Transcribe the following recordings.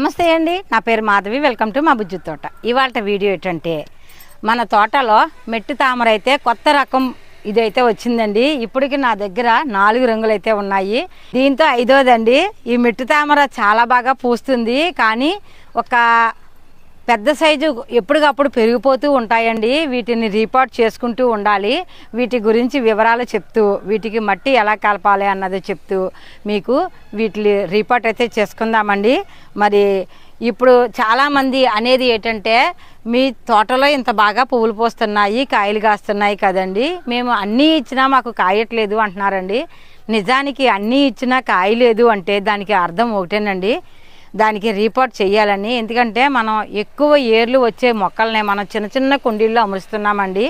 నమస్తే అండి. నా పేరు మాధవి. వెల్కమ్ టు మా బుజ్జు తోట. ఇవాళ వీడియో ఏంటంటే మన తోటలో మెట్టి తామర అయితే కొత్త రకం ఇదైతే వచ్చిందండి. ఇప్పటికి నా దగ్గర నాలుగు రంగులు అయితే ఉన్నాయి. దీంతో ఐదోదండి. ఈ మెట్టి తామర చాలా బాగా పూస్తుంది. కానీ ఒక పెద్ద సైజు ఎప్పటికప్పుడు పెరిగిపోతూ ఉంటాయండి. వీటిని రీపోర్ట్ చేసుకుంటూ ఉండాలి. వీటి గురించి వివరాలు చెప్తూ వీటికి మట్టి ఎలా కలపాలి అన్నది చెప్తూ మీకు వీటిని రీపోర్ట్ అయితే చేసుకుందామండి. మరి ఇప్పుడు చాలామంది అనేది ఏంటంటే మీ తోటలో ఇంత బాగా పువ్వులు పోస్తున్నాయి కాయలు కాస్తున్నాయి కదండి. మేము అన్నీ ఇచ్చినా మాకు కాయట్లేదు అంటున్నారండి. నిజానికి అన్నీ ఇచ్చినా కాయ లేదు అంటే దానికి అర్థం ఒకటేనండి. దానికి రిపోర్ట్ చేయాలని. ఎందుకంటే మనం ఎక్కువ ఏర్లు వచ్చే మొక్కల్ని మనం చిన్న చిన్న కుండీల్లో అమరుస్తున్నామండి.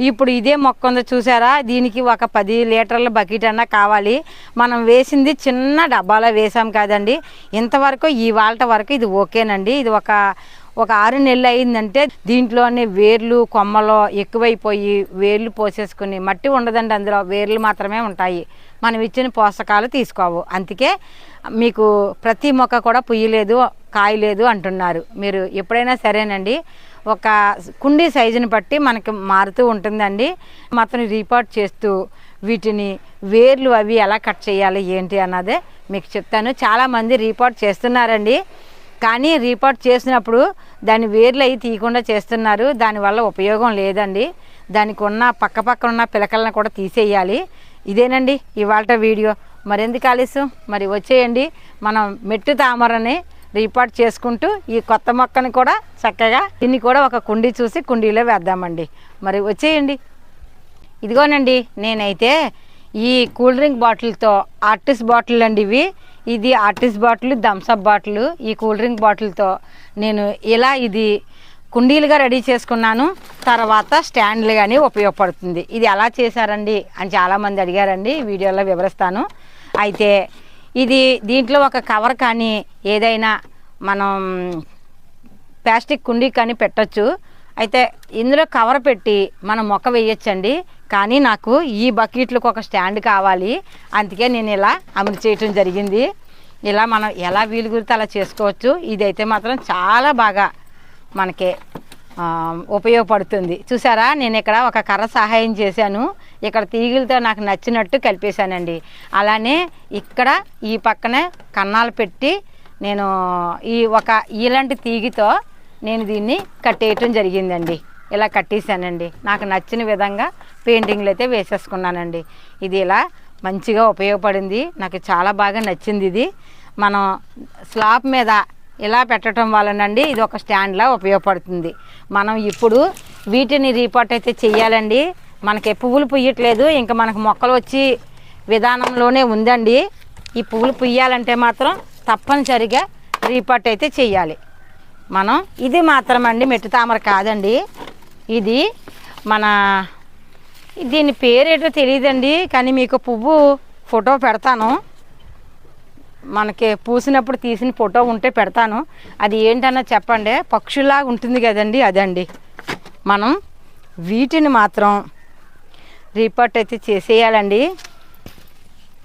ఇప్పుడు ఇదే మొక్క ఉందో చూసారా? దీనికి ఒక పది లీటర్ల బకెట్ అన్నా కావాలి. మనం వేసింది చిన్న డబ్బాలో వేసాం కాదండి. ఇంతవరకు ఈ వాళ్ళ వరకు ఇది ఓకేనండి. ఇది ఒక ఒక ఆరు నెలలు అయిందంటే దీంట్లోనే వేర్లు కొమ్మలు ఎక్కువైపోయి వేర్లు పోసేసుకుని మట్టి ఉండదండి అందులో. వేర్లు మాత్రమే ఉంటాయి. మనం ఇచ్చిన పోషకాలు తీసుకోవు. అందుకే మీకు ప్రతి మొక్క కూడా పుయ్యలేదు కాయలేదు అంటున్నారు. మీరు ఎప్పుడైనా సరేనండి. ఒక కుండీ సైజుని బట్టి మనకి మారుతూ ఉంటుందండి. మొత్తం రిపోర్ట్ చేస్తూ వీటిని వేర్లు అవి ఎలా కట్ చేయాలి ఏంటి అన్నదే మీకు చెప్తాను. చాలామంది రిపోర్ట్ చేస్తున్నారండి. కానీ రిపోర్ట్ చేసినప్పుడు దాని వేర్లు అవి తీయకుండా చేస్తున్నారు. దానివల్ల ఉపయోగం లేదండి. దానికి ఉన్న పక్క పక్కన ఉన్న పిలకలను కూడా తీసేయాలి. ఇదేనండి ఇవాళ వీడియో. మరెందుకు ఆలస్యం? మరి వచ్చేయండి. మనం మెట్టు తామరని రిపోర్ట్ చేసుకుంటూ ఈ కొత్త మొక్కని కూడా చక్కగా దీన్ని కూడా ఒక కుండీ చూసి కుండీలో వేద్దామండి. మరి వచ్చేయండి. ఇదిగోనండి నేనైతే ఈ కూల్ డ్రింక్ బాటిల్తో ఆర్టిస్ట్ బాటిల్ అండి ఇవి. ఇది artist bottle Thums Up bottle ఈ కూల్ డ్రింక్ బాటిల్తో. నేను ఇలా ఇది కుండీలుగా రెడీ చేసుకున్నాను. తర్వాత స్టాండ్లు కానీ ఉపయోగపడుతుంది. ఇది ఎలా చేశారండి అని చాలామంది అడిగారండి. వీడియోలో వివరిస్తాను. అయితే ఇది దీంట్లో ఒక కవర్ కానీ ఏదైనా మనం ప్లాస్టిక్ కుండీ కానీ పెట్టొచ్చు. అయితే ఇందులో కవర్ పెట్టి మనం మొక్క వేయొచ్చండి. కానీ నాకు ఈ బకెట్లకు ఒక స్టాండ్ కావాలి. అందుకే నేను ఇలా అమలు చేయటం జరిగింది. ఇలా మనం ఎలా వీలు గురితే అలా చేసుకోవచ్చు. ఇదైతే మాత్రం చాలా బాగా మనకి ఉపయోగపడుతుంది. చూసారా? నేను ఇక్కడ ఒక కర్ర సహాయం చేశాను. ఇక్కడ తీగలతో నాకు నచ్చినట్టు కలిపేశానండి. అలానే ఇక్కడ ఈ పక్కనే కన్నాలు పెట్టి నేను ఈ ఒక ఇలాంటి తీగితో నేను దీన్ని కట్టేయటం జరిగిందండి. ఇలా కట్టేశానండి. నాకు నచ్చిన విధంగా పెయింటింగ్లు అయితే వేసేసుకున్నానండి. ఇది ఇలా మంచిగా ఉపయోగపడింది. నాకు చాలా బాగా నచ్చింది ఇది. మనం స్లాబ్ మీద ఇలా పెట్టడం వలనండి ఇది ఒక స్టాండ్లా ఉపయోగపడుతుంది. మనం ఇప్పుడు వీటిని రీపోర్ట్ అయితే చెయ్యాలండి. మనకి పువ్వులు పుయ్యట్లేదు. ఇంకా మనకు మొక్కలు వచ్చి విధానంలోనే ఉందండి. ఈ పువ్వులు పుయ్యాలంటే మాత్రం తప్పనిసరిగా రీపోర్ట్ అయితే చెయ్యాలి. మనం ఇది మాత్రం అండి మెట్టు తామర కాదండి. ఇది మన దీని పేరేటో తెలియదండి. కానీ మీకు పువ్వు ఫోటో పెడతాను. మనకి పూసినప్పుడు తీసిన ఫోటో ఉంటే పెడతాను. అది ఏంటన్నా చెప్పండి. పక్షులాగా ఉంటుంది కదండి అదండి. మనం వీటిని మాత్రం రిపోర్ట్ అయితే చేసేయాలండి.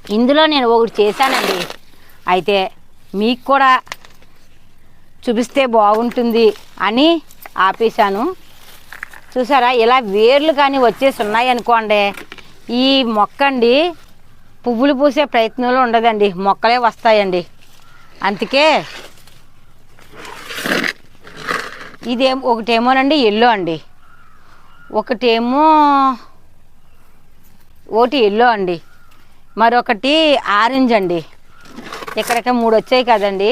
ఇందులో నేను ఒకటి చేశానండి. అయితే మీకు కూడా చూపిస్తే బాగుంటుంది అని ఆపేశాను. చూసారా? ఇలా వేర్లు కానీ వచ్చేసి ఉన్నాయి అనుకోండి ఈ మొక్క అండి పువ్వులు పూసే ప్రయత్నంలో ఉండదండి. మొక్కలే వస్తాయండి. అందుకే ఇదేం ఒకటేమోనండి ఎల్లో అండి. ఒకటేమో ఒకటి ఎల్లో అండి. మరొకటి ఆరెంజ్ అండి. ఇక్కడక్కడ మూడు వచ్చాయి కదండి.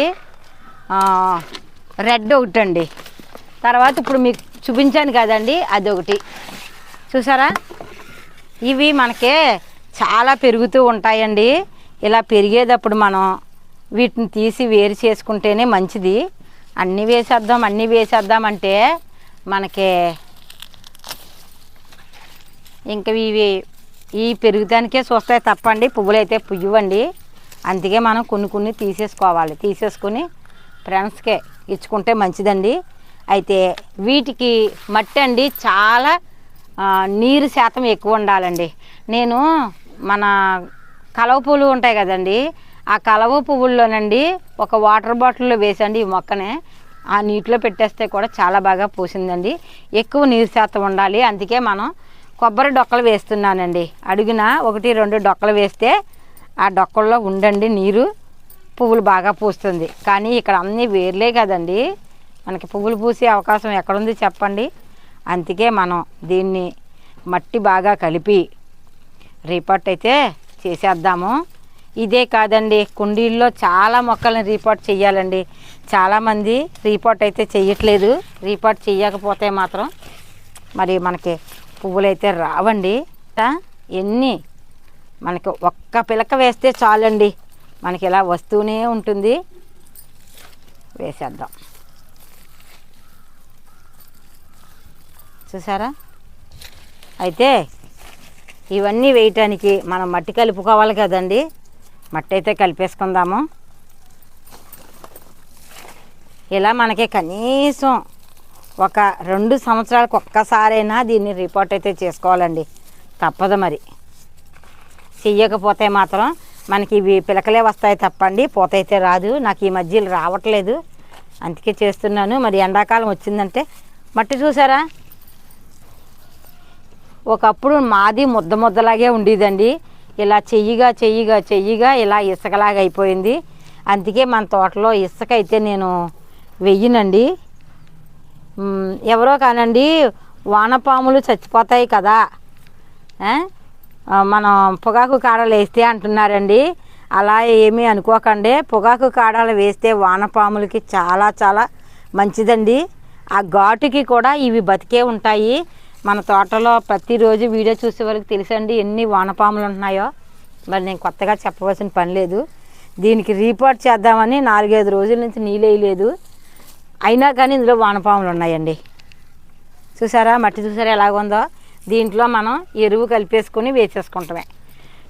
రెడ్ ఒకటి అండి తర్వాత ఇప్పుడు మీకు చూపించాను కదండి అదొకటి. చూసారా? ఇవి మనకే చాలా పెరుగుతూ ఉంటాయండి. ఇలా పెరిగేటప్పుడు మనం వీటిని తీసి వేరు చేసుకుంటేనే మంచిది. అన్నీ వేసేద్దాం అన్నీ వేసేద్దాం అంటే మనకి ఇంకా ఇవి ఈ పెరుగుదానికే చూస్తాయి తప్పండి. పువ్వులు అయితే పుయ్యవండి. అందుకే మనం కొన్ని కొన్ని తీసేసుకోవాలి. తీసేసుకుని ఫ్రెండ్స్కే ఇచ్చుకుంటే మంచిదండి. అయితే వీటికి మట్టి అండి చాలా నీరు శాతం ఎక్కువ ఉండాలండి. నేను మన కలవ పూలు ఉంటాయి కదండి ఆ కలవ పువ్వుల్లోనండి ఒక వాటర్ బాటిల్లో వేసండి ఈ మొక్కనే. ఆ నీటిలో పెట్టేస్తే కూడా చాలా బాగా పూసిందండి. ఎక్కువ నీరు శాతం ఉండాలి. అందుకే మనం కొబ్బరి డొక్కలు వేస్తున్నానండి. అడుగున ఒకటి రెండు డొక్కలు వేస్తే ఆ డొక్కల్లో ఉండండి నీరు పువ్వులు బాగా పూస్తుంది. కానీ ఇక్కడ అన్నీ వేర్లే కదండి. మనకి పువ్వులు పూసే అవకాశం ఎక్కడుంది చెప్పండి? అందుకే మనం దీన్ని మట్టి బాగా కలిపి రీపాట్ అయితే చేసేద్దాము. ఇదే కాదండి కుండీల్లో చాలా మొక్కలను రీపాట్ చేయాలండి చాలామంది రీపాట్ అయితే చేయట్లేదు రీపాట్ చేయకపోతే మాత్రం మరి మనకి పువ్వులు అయితే రావండి ఎన్ని? మనకి ఒక్క పిలక వేస్తే చాలండి. మనకి ఇలా వస్తూనే ఉంటుంది. వేసేద్దాం. చూసారా? అయితే ఇవన్నీ వేయటానికి మనం మట్టి కలుపుకోవాలి కదండి. మట్టి అయితే కలిపేసుకుందాము. ఇలా మనకి కనీసం ఒక రెండు సంవత్సరాలకు ఒక్కసారైనా దీన్ని రిపోర్ట్ అయితే చేసుకోవాలండి. తప్పదు మరి. చెయ్యకపోతే మాత్రం మనకి ఇవి పిలకలే వస్తాయి తప్పండి. పూత అయితే రాదు. నాకు ఈ మధ్యలో రావట్లేదు. అందుకే చేస్తున్నాను. మరి ఎండాకాలం వచ్చిందంటే మట్టి చూసారా? ఒకప్పుడు మాది ముద్ద ముద్దలాగే ఉండేదండి. ఇలా చెయ్యిగా చెయ్యిగా చెయ్యిగా ఇలా ఇసుకలాగా అయిపోయింది. అందుకే మన తోటలో ఇసుక అయితే నేను వెయ్యనండి. ఎవరో కానండి వానపాములు చచ్చిపోతాయి కదా. మనం పొగాకు కాడలు వేస్తే అంటున్నారండి. అలా ఏమీ అనుకోకండి. పొగాకు కాడలు వేస్తే వానపాములకి చాలా చాలా మంచిదండి. ఆ ఘాటుకి కూడా ఇవి బతికే ఉంటాయి. మన తోటలో ప్రతిరోజు వీడియో చూసే వరకు తెలుసండి ఎన్ని వానపాములు ఉంటున్నాయో. మరి నేను కొత్తగా చెప్పవలసిన పని లేదు. దీనికి రీపోర్ట్ చేద్దామని నాలుగైదు రోజుల నుంచి నీళ్ళు వేయలేదు. అయినా కానీ ఇందులో వానపాములు ఉన్నాయండి. చూసారా? మట్టి చూసారా ఎలాగుందో దీంట్లో మనం ఎరువు కలిపేసుకొని వేసేసుకుంటామే.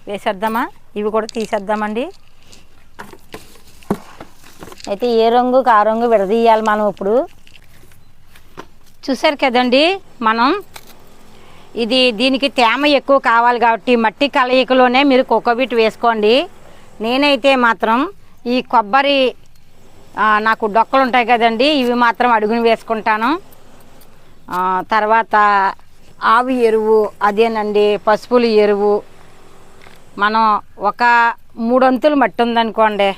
వేసేద్దామా? ఇవి కూడా తీసేద్దామండి. అయితే ఏ రంగు ఆ రంగు విడదీయాలి మనం ఇప్పుడు. చూసారు కదండి? మనం ఇది దీనికి తేమ ఎక్కువ కావాలి కాబట్టి మట్టి కలయికలోనే మీరు కోకోబీట్ వేసుకోండి. నేనైతే మాత్రం ఈ కొబ్బరి నాకు డొక్కలు ఉంటాయి కదండి ఇవి మాత్రం అడుగుని వేసుకుంటాను. తర్వాత ఆవు ఎరువు అదేనండి పసుపులు ఎరువు. మనం ఒక మూడొంతులు మట్టి ఉందనుకోండి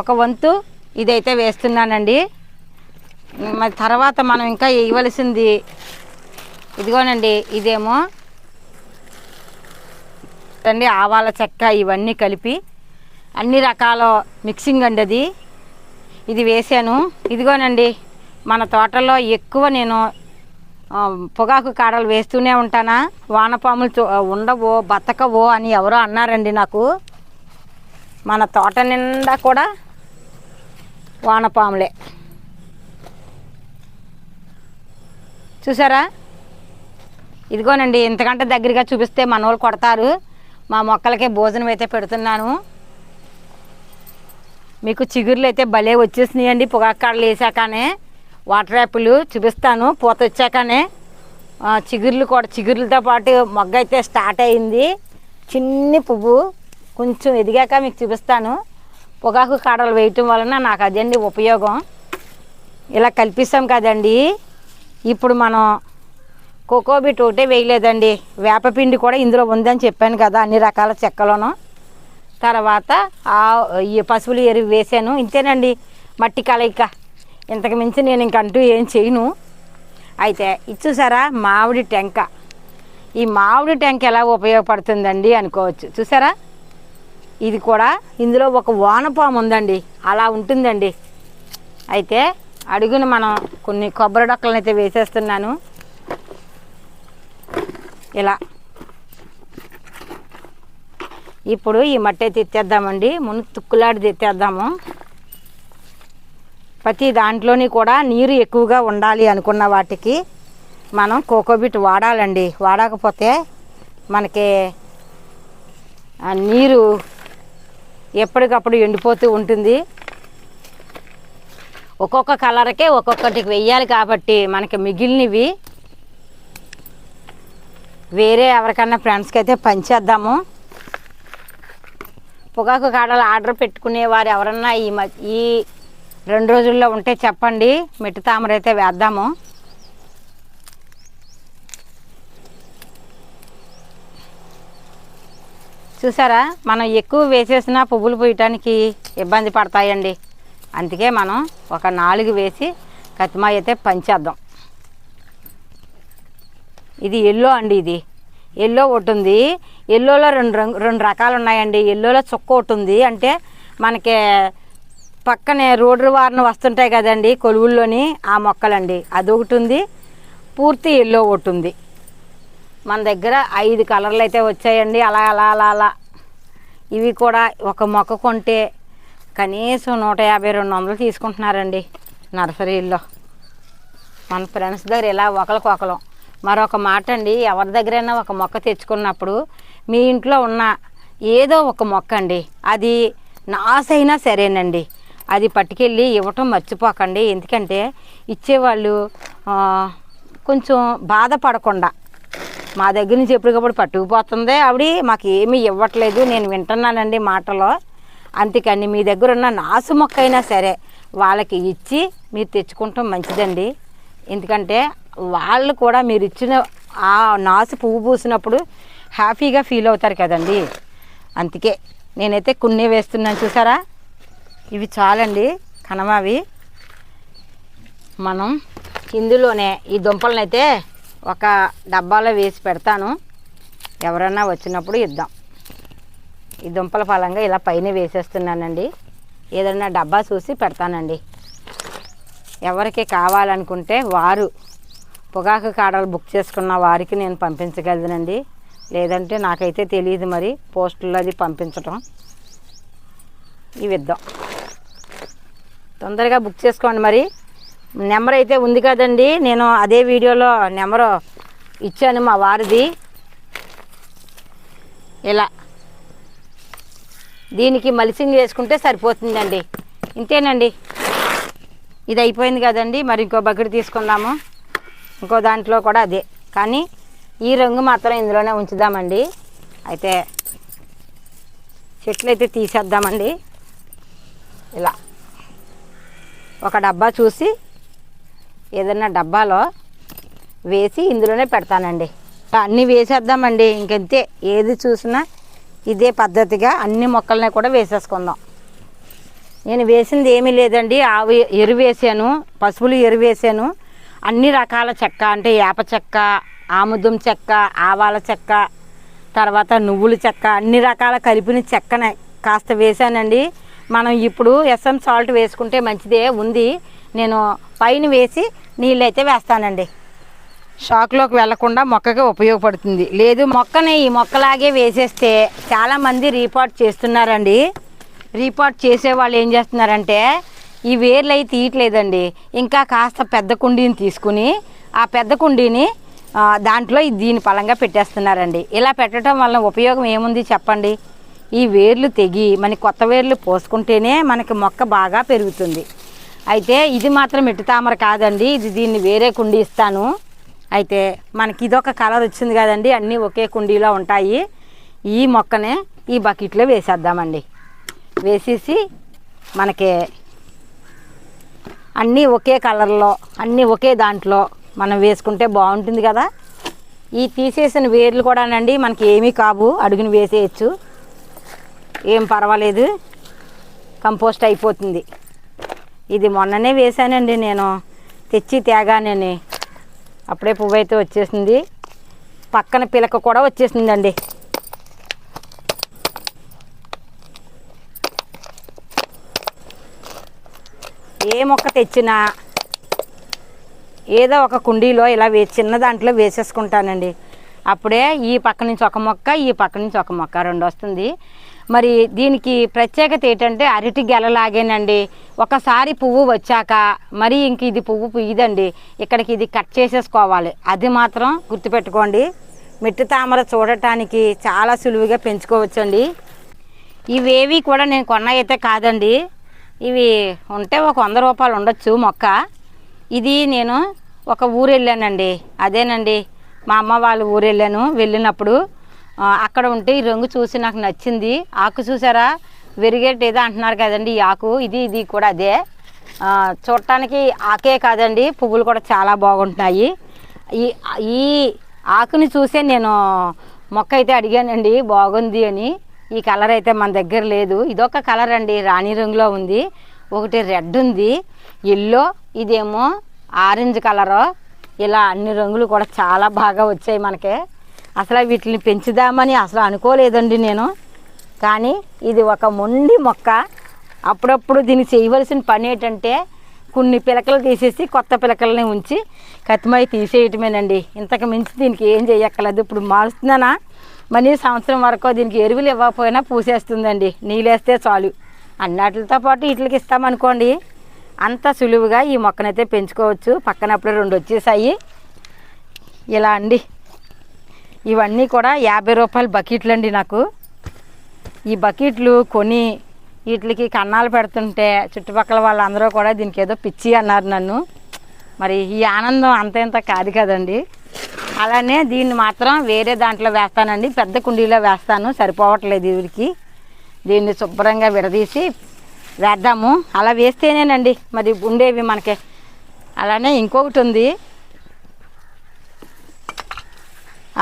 ఒక వంతు ఇదైతే వేస్తున్నానండి. మరి తర్వాత మనం ఇంకా వేయవలసింది ఇదిగోనండి ఇదేమో. అండి ఆవాల చెక్క ఇవన్నీ కలిపి అన్ని రకాల మిక్సింగ్ అండి అది. ఇది వేసాను ఇదిగోనండి మన తోటలో ఎక్కువ నేను పొగాకు కాడలు వేస్తూనే ఉంటానా? వానపాములు చూ- ఉండవో బతకవో అని ఎవరో అన్నారండి నాకు. మన తోట నిండా కూడా వానపాములే. చూసారా? ఇదిగోనండి ఇంతకంటే దగ్గరగా చూపిస్తే మన వాళ్ళు కొడతారు. మా మొక్కలకే భోజనం అయితే పెడుతున్నాను. మీకు చిగురులు అయితే భలే వచ్చేసినాయండి పొగాకాడలు వేసాకనే. వాటర్ యాపిల్ చూపిస్తాను పూత వచ్చాకనే. చిగుర్లు కూడా చిగుర్లతో పాటు మొగ్గ అయితే స్టార్ట్ అయింది. చిన్ని పువ్వు కొంచెం ఎదిగాక మీకు చూపిస్తాను. పొగాకు కాడలు వేయటం వలన నాకు అదండి ఉపయోగం. ఇలా కల్పిస్తాం కదండి. ఇప్పుడు మనం కోకోబీట్ ఒకటే వేయలేదండి. వేపపిండి కూడా ఇందులో ఉందని చెప్పాను కదా అన్ని రకాల చెక్కలోనూ. తర్వాత ఆ ఈ పశువులు ఎరువు వేసాను. ఇంతేనండి మట్టి కలయిక. ఇంతకు మించి నేను ఇంకంటూ ఏం చేయను. అయితే ఇది చూసారా మామిడి టెంక. ఈ మామిడి టెంక ఎలా ఉపయోగపడుతుందండి అనుకోవచ్చు. చూసారా? ఇది కూడా ఇందులో ఒక వానపాము ఉందండి. అలా ఉంటుందండి. అయితే అడుగున మనం కొన్ని కొబ్బరి డొక్కలను అయితే వేసేస్తున్నాను. ఇలా. ఇప్పుడు ఈ మట్టి అయితే ఎత్తేద్దామండి మును తుక్కులాడి తెత్తేద్దాము ప్రతి దాంట్లోని కూడా నీరు ఎక్కువగా ఉండాలి అనుకున్న వాటికి మనం కోకోబిట్ వాడాలండి. వాడకపోతే మనకి నీరు ఎప్పటికప్పుడు ఎండిపోతూ ఉంటుంది. ఒక్కొక్క కలర్కే ఒక్కొక్కటికి వెయ్యాలి కాబట్టి మనకి మిగిలినవి వేరే ఎవరికన్నా ఫ్రెండ్స్కి అయితే పంచేద్దాము. పొగాకు కాడలు ఆర్డర్ పెట్టుకునేవారు ఎవరన్నా ఈ మ ఈ రెండు రోజుల్లో ఉంటే చెప్పండి. మిట్టి తామర అయితే వేద్దాము. చూసారా? మనం ఎక్కువ వేసేసిన పువ్వులు పూయటానికి ఇబ్బంది పడతాయండి. అందుకే మనం ఒక నాలుగు వేసి కత్తిమాయ అయితే పంచేద్దాం. ఇది ఎల్లో అండి ఇది. ఎల్లో ఒకటి ఉంది. ఎల్లోలో రెండు రంగు రెండు రకాలు ఉన్నాయండి ఎల్లోలో చుక్క ఒకటి ఉంది. అంటే మనకి పక్కనే రోడ్డు వారిన వస్తుంటాయి కదండి కొలువుల్లోని ఆ మొక్కలండి. అదొకటి ఉంది. పూర్తి ఎల్లో ఒకటి ఉంది. మన దగ్గర ఐదు కలర్లు అయితే వచ్చాయండి. అలా అలా అలా అలా. ఇవి కూడా ఒక మొక్క కొంటే కనీసం నూట యాభై రెండు వందలు తీసుకుంటున్నారండి నర్సరీల్లో. మన ఫ్రెండ్స్ దగ్గర ఇలా ఒకరికొకలం మరొక మాట అండి ఎవరి దగ్గరైనా ఒక మొక్క తెచ్చుకున్నప్పుడు మీ ఇంట్లో ఉన్న ఏదో ఒక మొక్క అండి అది నాసైనా సరేనండి. అది పట్టుకెళ్ళి ఇవ్వటం మర్చిపోకండి. ఎందుకంటే ఇచ్చేవాళ్ళు కొంచెం బాధపడకుండా. మా దగ్గర నుంచి ఎప్పటికప్పుడు పట్టుకుపోతుంది. ఆవిడ మాకు ఏమీ ఇవ్వట్లేదు. నేను వింటున్నానండి మాటలో. అందుకని మీ దగ్గర ఉన్న నాసు మొక్క అయినా సరే వాళ్ళకి ఇచ్చి మీరు తెచ్చుకుంటాం మంచిదండి. ఎందుకంటే వాళ్ళు కూడా మీరు ఇచ్చిన ఆ నాసు పువ్వు పూసినప్పుడు హ్యాపీగా ఫీల్ అవుతారు కదండి. అందుకే నేనైతే కొన్ని వేస్తున్నాను చూసారా? ఇవి చాలండి కనమావి. మనం ఇందులోనే ఈ దుంపలను అయితే ఒక డబ్బాలో వేసి పెడతాను. ఎవరన్నా వచ్చినప్పుడు ఇద్దాం. ఈ దుంపల ఫలంగా ఇలా పైన వేసేస్తున్నానండి. ఏదైనా డబ్బా చూసి పెడతానండి. ఎవరికి కావాలనుకుంటే వారు పొగాకు కాడలు బుక్ చేసుకున్న వారికి నేను పంపించగలనండి. లేదంటే నాకైతే తెలియదు మరి పోస్టుల్లో అది పంపించటం. ఇవి ఇద్దాం తొందరగా బుక్ చేసుకోండి మరి. నెంబర్ అయితే ఉంది కదండి. నేను అదే వీడియోలో నెంబరు ఇచ్చాను మా వారిది. ఇలా. దీనికి మలిసింగ్ వేసుకుంటే సరిపోతుందండి. ఇంతేనండి. ఇది అయిపోయింది కదండి మరి ఇంకో బకెట్ తీసుకుందాము. ఇంకో దాంట్లో కూడా అదే. కానీ ఈ రంగు మాత్రం ఇందులోనే ఉంచుదామండి. అయితే చెట్లు అయితే తీసేద్దామండి. ఇలా. ఒక డబ్బా చూసి ఏదైనా డబ్బాలో వేసి ఇందులోనే పెడతానండి. అన్నీ వేసేద్దామండి. ఇంకంతే ఏది చూసినా ఇదే పద్ధతిగా అన్ని మొక్కల్ని కూడా వేసేసుకుందాం. నేను వేసింది ఏమీ లేదండి. ఆవు ఎరువు వేసాను పశువులు ఎరువు వేసాను అన్ని రకాల చెక్క అంటే వేప చెక్క ఆముదం చెక్క ఆవాల చెక్క తర్వాత నువ్వుల చెక్క అన్ని రకాల కలిపిన చెక్కనే కాస్త వేసానండి మనం ఇప్పుడు ఎస్ఎం సాల్ట్ వేసుకుంటే మంచిదే ఉంది. నేను పైన వేసి నీళ్ళు అయితే వేస్తానండి. షాక్లోకి వెళ్ళకుండా మొక్కకి ఉపయోగపడుతుంది. లేదు మొక్కని ఈ మొక్కలాగే వేసేస్తే చాలామంది రీపాట్ చేస్తున్నారండి. రీపాట్ చేసే వాళ్ళు ఏం చేస్తున్నారంటే ఈ వేర్లు అయి తీయట్లేదండి. ఇంకా కాస్త పెద్ద కుండీని తీసుకుని ఆ పెద్ద కుండీని దాంట్లో దీని పలంగా పెట్టేస్తున్నారండి. ఇలా పెట్టడం వల్ల ఉపయోగం ఏముంది చెప్పండి? ఈ వేర్లు తెగి మనకి కొత్త వేర్లు పోసుకుంటేనే మనకి మొక్క బాగా పెరుగుతుంది. అయితే ఇది మాత్రం ఎట్టు తామర కాదండి ఇది దీన్ని వేరే కుండీ ఇస్తాను. అయితే మనకి ఇదొక కలర్ వచ్చింది కదండి అన్నీ ఒకే కుండీలో ఉంటాయి. ఈ మొక్కనే ఈ బకెట్లో వేసేద్దామండి. వేసేసి మనకి అన్నీ ఒకే కలర్లో అన్నీ ఒకే దాంట్లో మనం వేసుకుంటే బాగుంటుంది కదా. ఈ తీసేసిన వేర్లు కూడానండి మనకి ఏమీ కావు అడుగుని వేసేయచ్చు. ఏం పర్వాలేదు కంపోస్ట్ అయిపోతుంది. ఇది మొన్ననే వేశానండి నేను తెచ్చి తేగానే అప్పుడే పువ్వు అయితే వచ్చేసింది. పక్కన పిలక కూడా వచ్చేసిందండి. ఏ మొక్క తెచ్చినా ఏదో ఒక కుండీలో ఇలా వే చిన్న దాంట్లో వేసేసుకుంటానండి. అప్పుడే ఈ పక్క నుంచి ఒక మొక్క ఈ పక్క నుంచి ఒక మొక్క రెండు వస్తుంది. మరి దీనికి ప్రత్యేకత ఏంటంటే అరటి గెలలాగేనండి. ఒకసారి పువ్వు వచ్చాక మరి ఇంక ఇది పువ్వు పుయ్యదండి. ఇక్కడికి ఇది కట్ చేసేసుకోవాలి. అది మాత్రం గుర్తుపెట్టుకోండి. మిట్టి తామర చూడటానికి చాలా సులువుగా పెంచుకోవచ్చండి. ఇవేవి కూడా నేను కొన్నైతే కాదండి. ఇవి ఉంటే ఒక వంద రూపాయలు ఉండొచ్చు మొక్క. ఇది నేను ఒక ఊరు వెళ్ళానండి అదేనండి మా అమ్మ వాళ్ళ ఊరు వెళ్ళాను వెళ్ళినప్పుడు అక్కడ ఉంటే ఈ రంగు చూసి నాకు నచ్చింది. ఆకు చూసారా? విరిగేటేదో ఏదో అంటున్నారు కదండి ఈ ఆకు. ఇది ఇది కూడా అదే. చూడటానికి ఆకే కాదండి పువ్వులు కూడా చాలా బాగుంటున్నాయి. ఈ ఈ ఆకుని చూసే నేను మొక్క అయితే అడిగానండి బాగుంది అని. ఈ కలర్ అయితే మన దగ్గర లేదు. ఇదొక కలర్ అండి రాణి రంగులో ఉంది. ఒకటి రెడ్ ఉంది. ఎల్లో ఇదేమో ఆరెంజ్ కలరు. ఇలా అన్ని రంగులు కూడా చాలా బాగా వచ్చాయి మనకి. అసలు వీటిని పెంచుదామని అసలు అనుకోలేదండి నేను. కానీ ఇది ఒక మొండి మొక్క. అప్పుడప్పుడు దీనికి చేయవలసిన పని ఏంటంటే కొన్ని పిలకలు తీసేసి కొత్త పిలకలని ఉంచి కత్తిమై తీసేయటమేనండి. ఇంతకు మించి దీనికి ఏం చేయక్కర్లేదు. ఇప్పుడు మారుస్తున్నానా మనీ సంవత్సరం వరకు దీనికి ఎరువులు ఇవ్వకపోయినా పూసేస్తుందండి. నీళ్ళేస్తే చాలు. అన్నట్లతో పాటు వీటికి ఇస్తామనుకోండి అంత సులువుగా ఈ మొక్కనైతే పెంచుకోవచ్చు. పక్కనప్పుడు రెండు వచ్చేసాయి. ఇలా అండి. ఇవన్నీ కూడా యాభై రూపాయల బకెట్లు అండి నాకు. ఈ బకెట్లు కొని వీటికి కన్నాలు పెడుతుంటే చుట్టుపక్కల వాళ్ళందరూ కూడా దీనికి ఏదో పిచ్చి అన్నారు నన్ను. మరి ఈ ఆనందం అంత ఇంత కాదు కదండి. అలానే దీన్ని మాత్రం వేరే దాంట్లో వేస్తానండి. పెద్ద కుండీలో వేస్తాను. సరిపోవట్లేదు వీడికి దీన్ని శుభ్రంగా విడదీసి వేద్దాము. అలా వేస్తేనేనండి. మరి ఉండేవి మనకి. అలానే ఇంకొకటి ఉంది.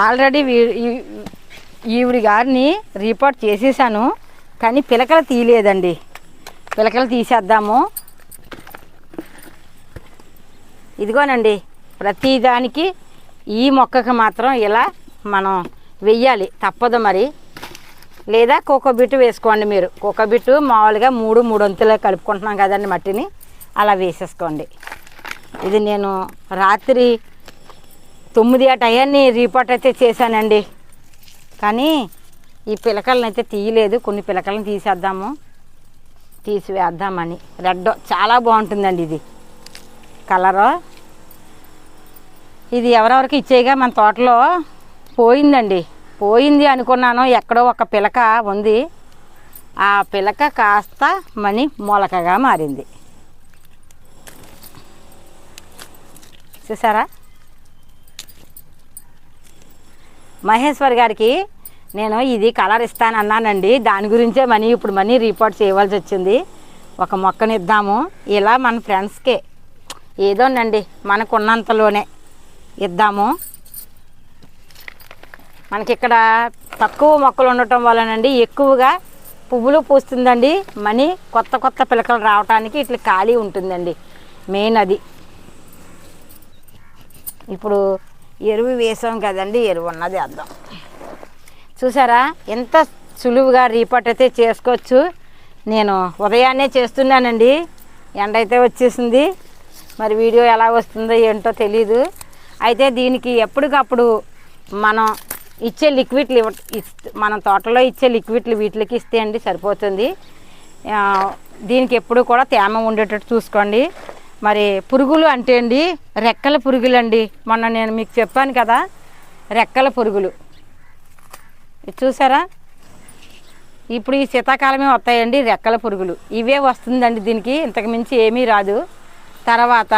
ఆల్రెడీ ఈవిడి గారిని రిపోర్ట్ చేసేసాను. కానీ పిలకలు తీయలేదండి. పిలకలు తీసేద్దాము. ఇదిగోనండి. ప్రతిదానికి ఈ మొక్కకి మాత్రం ఇలా మనం వెయ్యాలి. తప్పదు మరి. లేదా కోకోబిట్ వేసుకోండి మీరు. కోకోబిట్ మామూలుగా మూడు మూడు వంతులు కలుపుకుంటున్నాం కదండి మట్టిని. అలా వేసేసుకోండి. ఇది నేను రాత్రి తొమ్మిది ఆ టయాన్ని రిపోర్ట్ అయితే చేశానండి. కానీ ఈ పిలకలను అయితే తీయలేదు. కొన్ని పిలకలను తీసేద్దాము. తీసివేద్దామని. రెడ్ చాలా బాగుంటుందండి ఇది. కలరు ఇది ఎవరెవరికి ఇచ్చేయగా మన తోటలో పోయిందండి. పోయింది అనుకున్నాను ఎక్కడో ఒక పిలక ఉంది. ఆ పిలక కాస్త మని మొలకగా మారింది. చూసారా? మహేశ్వర్ గారికి నేను ఇది కలర్ ఇస్తాను అన్నానండి దాని గురించే మనీ ఇప్పుడు మనీ రిపోర్ట్ చేయవలసి వచ్చింది. ఒక మొక్కని ఇద్దాము ఇలా మన ఫ్రెండ్స్కే ఏదోనండి మనకున్నంతలోనే. ఇద్దాము. మనకి ఇక్కడ తక్కువ మొక్కలు ఉండటం వలనండి ఎక్కువగా పువ్వులు పూస్తుందండి. మనీ కొత్త కొత్త పిలకలు రావడానికి ఇట్లా ఖాళీ ఉంటుందండి. మెయిన్ అది. ఇప్పుడు ఎరువు వేసాం కదండి ఎరువు ఉన్నది అర్థం చూసారా? ఎంత సులువుగా రీపట్ అయితే చేసుకోవచ్చు. నేను ఉదయాన్నే చేస్తున్నానండి. ఎండ అయితే వచ్చేసింది. మరి వీడియో ఎలా వస్తుందో ఏంటో తెలీదు. అయితే దీనికి ఎప్పటికప్పుడు మనం ఇచ్చే లిక్విడ్లు ఇవ్వ మన తోటలో ఇచ్చే లిక్విడ్లు వీటికి ఇస్తే అండి సరిపోతుంది. దీనికి ఎప్పుడు కూడా తేమ ఉండేటట్టు చూసుకోండి. మరి పురుగులు అంటే అండి రెక్కల పురుగులు అండి మొన్న నేను మీకు చెప్పాను కదా రెక్కల పురుగులు. చూసారా? ఇప్పుడు ఈ శీతాకాలమే వస్తాయండి రెక్కల పురుగులు. ఇవే వస్తుందండి దీనికి. ఇంతకు మించి ఏమీ రాదు. తర్వాత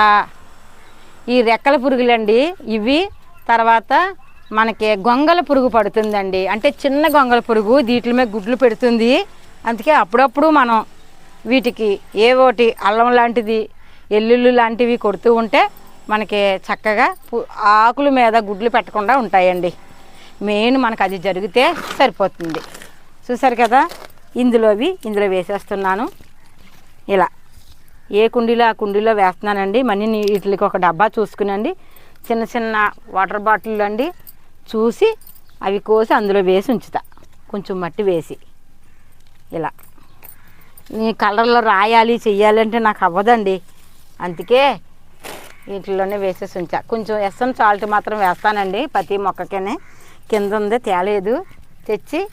ఈ రెక్కల పురుగులండి ఇవి తర్వాత మనకి గొంగల పురుగు పడుతుందండి. అంటే చిన్న గొంగల పురుగు వీటి మీద గుడ్లు పెడుతుంది. అందుకే అప్పుడప్పుడు మనం వీటికి ఏ ఒకటి అల్లం లాంటిది ఎల్లుళ్ళు లాంటివి కొడుతూ ఉంటే మనకి చక్కగా ఆకుల మీద గుడ్లు పెట్టకుండా ఉంటాయండి. మెయిన్ మనకు అది జరిగితే సరిపోతుంది. చూసారు కదా? ఇందులోవి ఇందులో వేసేస్తున్నాను. ఇలా. ఏ కుండీలో ఆ కుండీలో వేస్తున్నానండి. మనీ వీటికి ఒక డబ్బా చూసుకునండి. చిన్న చిన్న వాటర్ బాటిల్ అండి. చూసి అవి కోసి అందులో వేసి ఉంచుతా. కొంచెం మట్టి వేసి. ఇలా. నీ కలర్లో రాయాలి చెయ్యాలంటే నాకు అవ్వదండి. అందుకే వీటిలోనే వేసేసి ఉంచా. కొంచెం ఎస్ఎం సాల్ట్ మాత్రం వేస్తానండి. ప్రతి మొక్కకనే. కింద ఉంది తేలేదు. తెచ్చి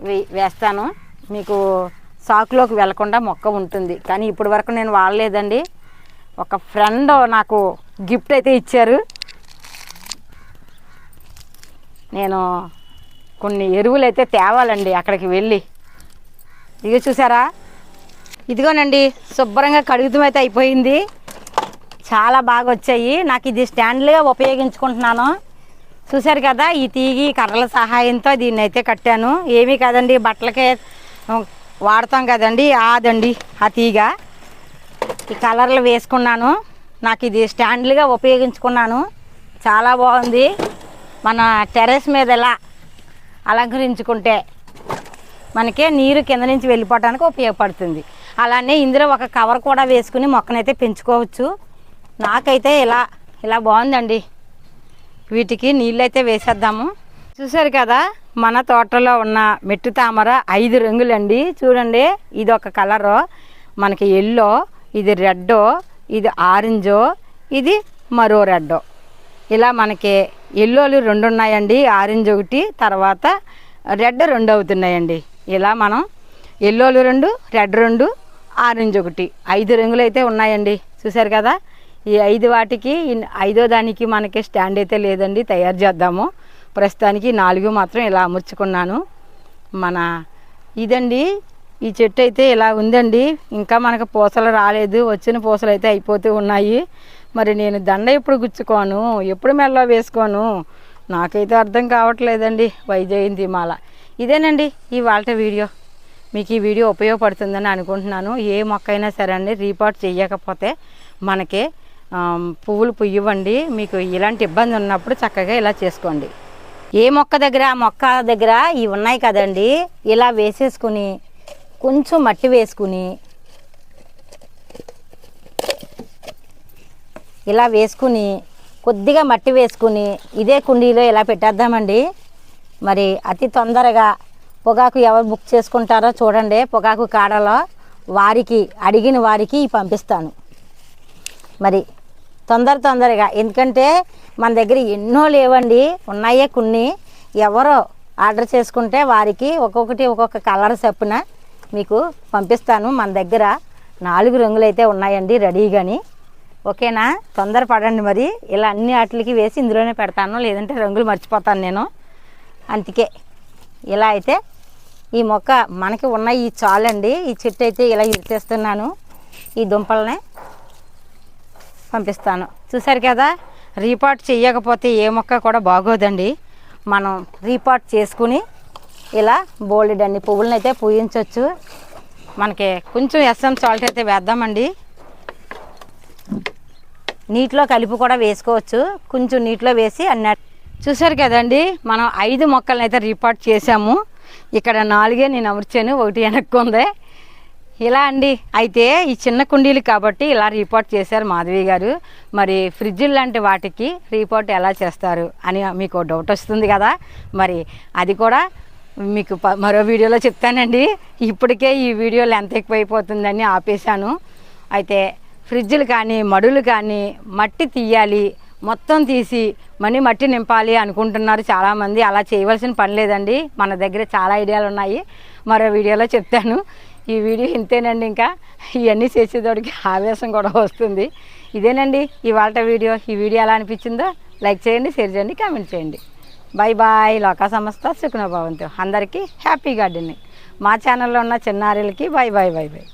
వే- వేస్తాను. మీకు సాకులోకి వెళ్ళకుండా మొక్క ఉంటుంది. కానీ ఇప్పటి వరకు నేను వాడలేదండి. ఒక ఫ్రెండ్ నాకు గిఫ్ట్ అయితే ఇచ్చారు. నేను కొన్ని ఎరువులు అయితే తేవాలండి అక్కడికి వెళ్ళి. ఇక చూసారా? ఇదిగోనండి శుభ్రంగా కడుగుతం అయితే అయిపోయింది. చాలా బాగా వచ్చాయి. నాకు ఇది స్టాండ్లుగా ఉపయోగించుకుంటున్నాను. చూశారు కదా ఈ తీగి కర్రల సహాయంతో దీన్ని అయితే కట్టాను. ఏమీ కదండి బట్టలకే వాడతాం కదండి ఆదండి ఆ తీగ. ఈ కలర్లు వేసుకున్నాను. నాకు ఇది స్టాండ్లుగా ఉపయోగించుకున్నాను. చాలా బాగుంది. మన టెర్రస్ మీద ఎలా అలంకరించుకుంటే మనకే నీరు కింద నుంచి వెళ్ళిపోవడానికి ఉపయోగపడుతుంది. అలానే ఇందులో ఒక కవర్ కూడా వేసుకుని మొక్కనైతే పెంచుకోవచ్చు. నాకైతే ఇలా ఇలా బాగుందండి. వీటికి నీళ్ళైతే వేసేద్దాము. చూసారు కదా? మన తోటలో ఉన్న మెట్టు తామర ఐదు రంగులండి. చూడండి ఇది ఒక కలరు. మనకి ఎల్లో ఇది రెడ్ ఇది ఆరెంజో ఇది మరో రెడ్ ఇలా మనకి ఎల్లోలు రెండు ఉన్నాయండి ఆరెంజ్ ఒకటి తర్వాత రెడ్ రెండు అవుతున్నాయండి. ఇలా మనం ఎల్లోలు రెండు రెడ్ రెండు ఆరెంజ్ ఒకటి. ఐదు రంగులు అయితే ఉన్నాయండి. చూసారు కదా? ఈ ఐదు వాటికి ఐదో దానికి మనకి స్టాండ్ అయితే లేదండి. తయారు చేద్దాము. ప్రస్తుతానికి నాలుగు మాత్రం ఇలా అమర్చుకున్నాను. మన ఇదండి ఈ చెట్టు అయితే ఇలా ఉందండి. ఇంకా మనకు పూసలు రాలేదు వచ్చిన పూసలు అయితే అయిపోతూ ఉన్నాయి. మరి నేను దండ ఎప్పుడు గుచ్చుకోను ఎప్పుడు మెల్లో వేసుకోను? నాకైతే అర్థం కావట్లేదండి వైజయంతి మాల. ఇదేనండి ఈ వాళ్ళ వీడియో. మీకు ఈ వీడియో ఉపయోగపడుతుందని అనుకుంటున్నాను. ఏ మొక్క అయినా సరే అండి రీపాట్ చేయకపోతే మనకి పువ్వులు పుయ్యవండి. మీకు ఇలాంటి ఇబ్బంది ఉన్నప్పుడు చక్కగా ఇలా చేసుకోండి. ఏ మొక్క దగ్గర ఆ మొక్క దగ్గర ఇవి ఉన్నాయి కదండి. ఇలా వేసేసుకుని కొంచెం మట్టి వేసుకుని ఇలా వేసుకుని కొద్దిగా మట్టి వేసుకుని ఇదే కుండీలో ఇలా పెట్టేద్దామండి. మరి అతి తొందరగా పొగాకు ఎవరు బుక్ చేసుకుంటారో చూడండి. పొగాకు కాడలో వారికి అడిగిన వారికి పంపిస్తాను. మరి తొందర తొందరగా. ఎందుకంటే మన దగ్గర ఎన్నో లేవండి. ఉన్నాయే కొన్ని. ఎవరో ఆర్డర్ చేసుకుంటే వారికి ఒక్కొక్కటి ఒక్కొక్క కలర్ చొప్పున మీకు పంపిస్తాను. మన దగ్గర నాలుగు రంగులు అయితే ఉన్నాయండి రెడీగాని. ఓకేనా? తొందర పడండి మరి. ఇలా అన్ని వాటికి వేసి ఇందులోనే పెడతాను. లేదంటే రంగులు మర్చిపోతాను నేను. అందుకే ఇలా అయితే ఈ మొక్క మనకి ఉన్న ఈ చాలండి. ఈ చెట్టు అయితే ఇలా ఇరితేస్తున్నాను ఈ దుంపలనే పంపిస్తాను. చూసారు కదా రీపాట్ చేయకపోతే ఏ మొక్క కూడా బాగోదండి. మనం రీపాట్ చేసుకుని ఇలా బోల్డ్ అన్ని పువ్వులను అయితే పూయించవచ్చు మనకి కొంచెం ఎస్ఎం సాల్ట్ అయితే వేద్దామండి. నీటిలో కలిపి కూడా వేసుకోవచ్చు. కొంచెం నీటిలో వేసి అన్న చూసారు కదండి మనం ఐదు మొక్కలను అయితే రీపాట్ చేసాము ఇక్కడ నాలుగే నేను అమర్చాను ఒకటి వెనక్కు ఉంది ఇలా అండి. అయితే ఈ చిన్న కుండీలు కాబట్టి ఇలా రిపోర్ట్ చేశారు మాధవి గారు. మరి ఫ్రిడ్జ్ లాంటి వాటికి రిపోర్ట్ ఎలా చేస్తారు అని మీకు డౌట్ వస్తుంది కదా. మరి అది కూడా మీకు ప- మరో వీడియోలో చెప్తానండి. ఇప్పటికే ఈ వీడియో లెంత్ ఎక్కువైపోతుందని ఆపేశాను. అయితే ఫ్రిడ్జ్లు కానీ మడులు కానీ మట్టి తీయాలి. మొత్తం తీసి మనీ మట్టి నింపాలి అనుకుంటున్నారు చాలామంది. అలా చేయవలసిన పని లేదండి. మన దగ్గర చాలా ఐడియాలు ఉన్నాయి. మరో వీడియోలో చెప్తాను. ఈ వీడియో ఇంతేనండి ఇంకా. ఇవన్నీ చేసేటోడికి ఆవేశం కూడా వస్తుంది. ఇదేనండి ఇవాళ వీడియో. ఈ వీడియో ఎలా అనిపించిందో లైక్ చేయండి షేర్ చేయండి కామెంట్ చేయండి. బాయ్ బాయ్ లోకా సంస్థ సుఖనభవంతో అందరికీ హ్యాపీ గార్డెనింగ్. మా ఛానల్లో ఉన్న చిన్నారులకి బాయ్ బాయ్ బాయ్ బాయ్